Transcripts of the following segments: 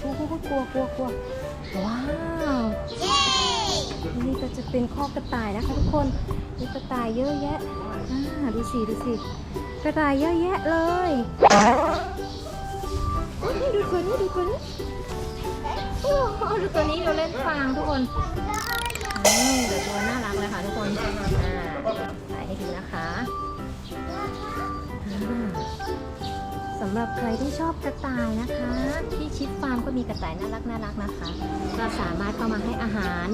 โอ้โหกลัวกลัวกลัวว้าวเย้นี่ก็จะเป็นข้อกระต่ายนะคะทุกคนมีกระต่ายเยอะแยะอ่าดูสิดูสิกระต่ายเยอะแยะเลยโอ้ยดูตัวนี้ดูตัวนี้โอ้โหดูตัวนี้เราเล่นฟางทุกคนนี่เดี๋ยวตัวน่ารักเลยค่ะทุกคนอ่าถ่ายให้ดูนะคะอ่า สำหรับใครที่ชอบกระต่ายนะคะ ที่ชิปฟาร์มก็มีกระต่ายน่ารักน่ารักนะคะก็สามารถเข้ามาให้อาหาร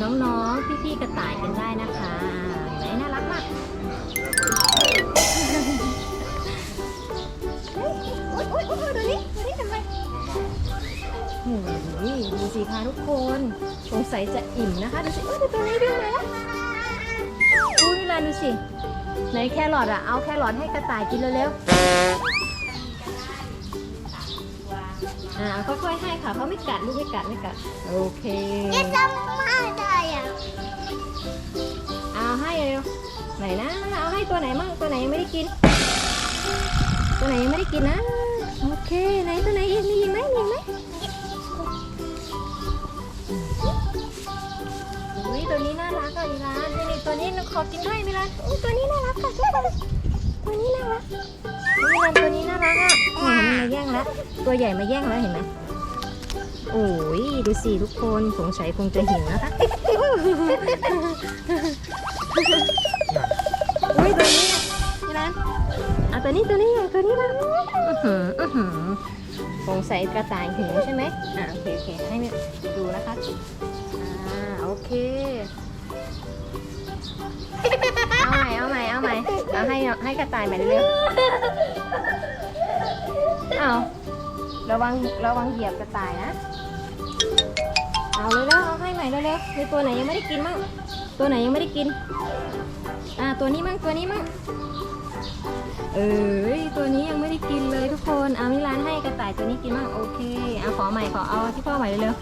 น้องๆ พี่ๆ กระต่ายกันได้นะคะเห็นน่ารักมากเฮ้ยโอ๊ยโอ๊ยโอ๊ยดูนี่ดูนี่ทำไมโอ้ยดูสิคะทุกคน สงสัยจะอิ่มนะคะ ดูสิเอ้ยดูตัวนี้ด้วยนะอุ้ยนี่ลาดูสิไหนแครอทอะเอาแครอทให้กระต่ายกินเร็วๆ อ่าค่อยๆให้ค่ะเขาไม่กัดลูกไม่กัดไม่กัดโอเคจะทำมาได้อะเอาให้เร็วไหนนะเอาให้ตัวไหนมั่งตัวไหนยังไม่ได้กิน ตัวไหนยังไม่ได้กินนะโอเคไหนตัวไหนอีกมีอีกไหมมีอีกไหมอุ้ยตัวนี้น่ารักอะมิลานนี่นี่ตัวนี้ขอกินด้วยมิลานอุ้ยตัวนี้น่ารักค่ะ ตัวนี้น่ารักมิลานตัวนี้น่ารักอะโอ้ยมันมาแย่งแล้ว ตัวใหญ่มาแย่งแล้วเห็นไหมโอ้ยดูสิทุกคนสงสัยคงจะหิวนะคะอุ้ยตัวนี้นี่นะเอาตัวนี้ตัวนี้อย่างตัวนี้มาอื้อหืออื้อหือสงสัยกระต่ายหิวใช่ไหมอ่าโอเคโอเคให้เนี่ยดูนะคะอ่าโอเค เอาใหม่เอาใหม่เอาใหม่เอาให้ให้กระต่ายใหม่เร็วๆเอาระวังระวังเหยียบกระต่ายนะ เอาเลยแล้วเอาให้ใหม่เร็วๆมีตัวไหนยังไม่ได้กินมั่งตัวไหนยังไม่ได้กิน อ่าตัวนี้มั่งตัวนี้มั่งเอ้ยตัวนี้ยังไม่ได้กินเลยทุกคนเอามิลานให้กระต่ายตัวนี้กินมั่งโอเคเอาขอใหม่ขอเอาที่พ่อใหม่เร็ว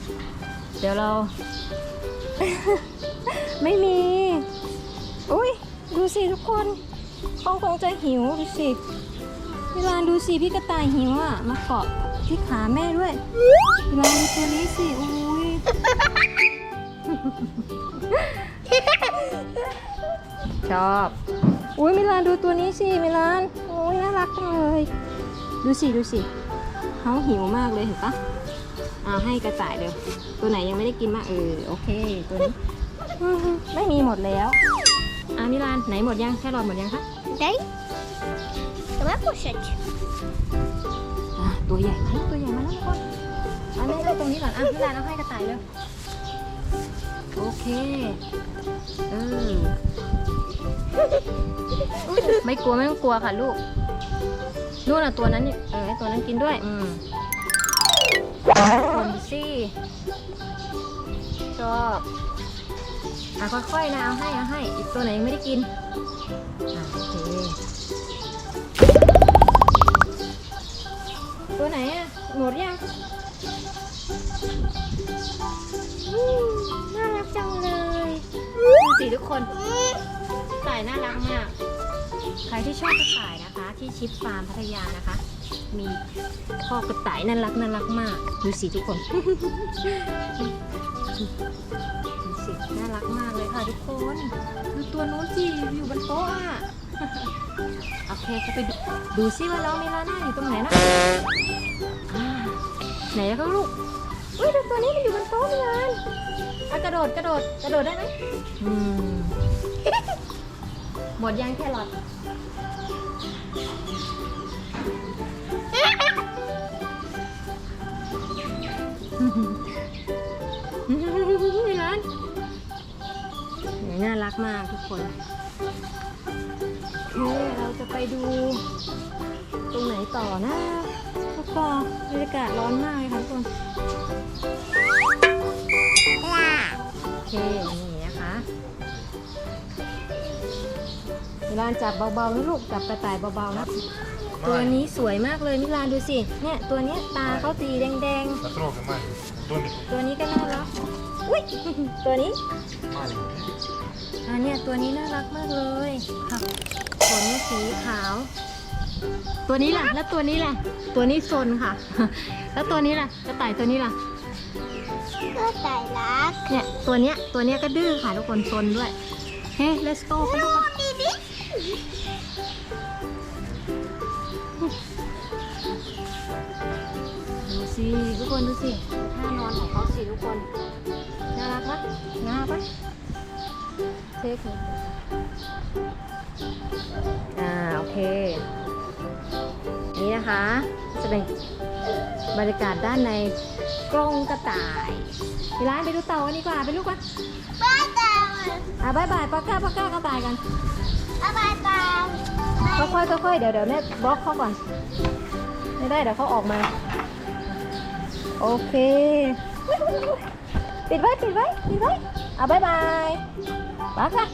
ๆเดี๋ยวเรา ไม่มี ดูสิทุกคนเขาคงจะหิวดูสิมิลานดูสิพี่กระต่ายหิวอะ มาเกาะที่ขาแม่ด้วยมิลานดูตัวนี้สิอุ้ยชอบอุ้ยมิลานดูตัวนี้สิมิลานโอ้ยน่ารักจังเลย ดูสิดูสิเขาหิวมากเลยเห็นปะเอาให้กระต่ายเร็วตัวไหนยังไม่ได้กินมากเออโอเคตัวนี้อืมไม่มีหมดแล้ว อ่ามิลานไหนหมดยังแค่รอทหมดยังคะได้จะมาพูดชัดอะตัวใหญ่มาแล้วตัวใหญ่มาแล้วทุกคนเอาแม่เอาตรงนี้ก่อนอะมิลานเอาให้กระต่ายเร็วโอเคเออไม่กลัวไม่ต้องกลัวค่ะลูกนู่นน่ะตัวนั้นนี่เออไอตัวนั้นกินด้วยอืมคนสิชอบ อะค่อยๆนะเอาให้เอาให้ อีกตัวไหนยังไม่ได้กินอะโอเคตัวไหนอะหมดยังอืมน่ารักจังเลยดูสิทุกคนกระต่ายน่ารักมาก ใครที่ชอบกระต่ายนะคะ ที่ชิปฟาร์มพัทยานะคะ มีพ่อกระต่ายน่ารักน่ารักมาก ดูสิทุกคน ดูสิน่ารักมากเลยค่ะทุกคนดูตัวนู้นสิอยู่บนโต๊ะอะโอเคจะไปดูดูซิว่าน้องมิลาน่าอยู่ตรงไหนนะอ่าไหนแล้วลูกอุ้ยตัวนี้มันอยู่บนโต๊ะมิลานอะกระโดดกระโดดกระโดดได้ไหมอืมหมดยังแครอท รักมากทุกคนโอเคเราจะไปดู ตรงไหนต่อนะแล้วก็บรรยากาศร้อนมากเลยค่ะทุกคนโอเคนี่นะคะมิลานจับเบาๆนะลูกจับกระต่ายเบาๆนะตัวนี้สวยมากเลยมิลานดูสิ เนี่ยตัวเนี้ยตาเขาสีแดง La droga, mano. ¿Dónde? ๆตัวนี้ก็น่ารักอุ้ยตัวนี้ Mano. อ่าเนี่ยตัวนี้น่ารักมากเลยค่ะขนสีขาว ตัวนี้ล่ะ แล้วตัวนี้ล่ะ ตัวนี้ซนค่ะ แล้วตัวนี้ล่ะกระต่ายตัวนี้ล่ะ ก็ตายรักเนี่ยตัวเนี้ยตัวเนี้ยก็ดื้อค่ะทุกคนซนด้วย เฮ้ let's go ไปดูลูกไปดิดิดูสิทุกคนดูสิท่านอนของเขาสิทุกคน น่ารักปะน่ารักปะ เท่คืออ่าโอเค นี่นะคะ จะเป็นบรรยากาศด้านในกรงกระต่ายพี่ร้านไปดูเต่ากันดีกว่าไปลูกวะบ้าตามอะบายบายปาก้าปาก้ากระต่ายกันอาบาตามค่อยๆค่อยๆเดี๋ยวเดี๋ยวแม่บล็อกเขาก่อน ไม่ได้เดี๋ยวเขาออกมา โอเค ปิดไว้ปิดไว้ปิดไว้อะบายบายมาค่ะ